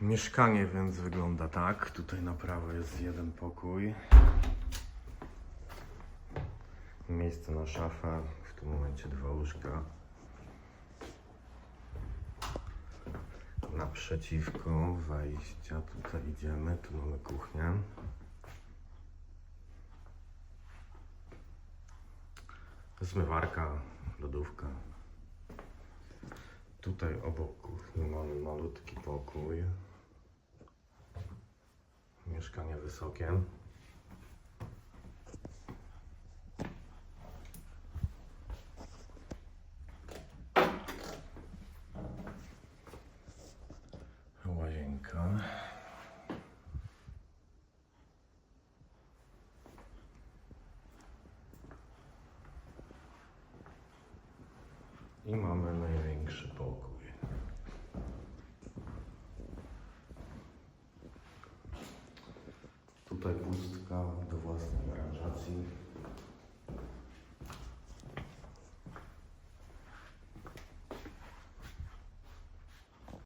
Mieszkanie więc wygląda tak. Tutaj na prawo jest jeden pokój. Miejsce na szafę. W tym momencie dwa łóżka. Naprzeciwko wejścia. Tutaj idziemy. Tu mamy kuchnię. Zmywarka, lodówka. Tutaj obok kuchni mamy malutki pokój. Mieszkanie wysokie. Łazienka. I mamy największy pokój. Tutaj pustka do własnej aranżacji.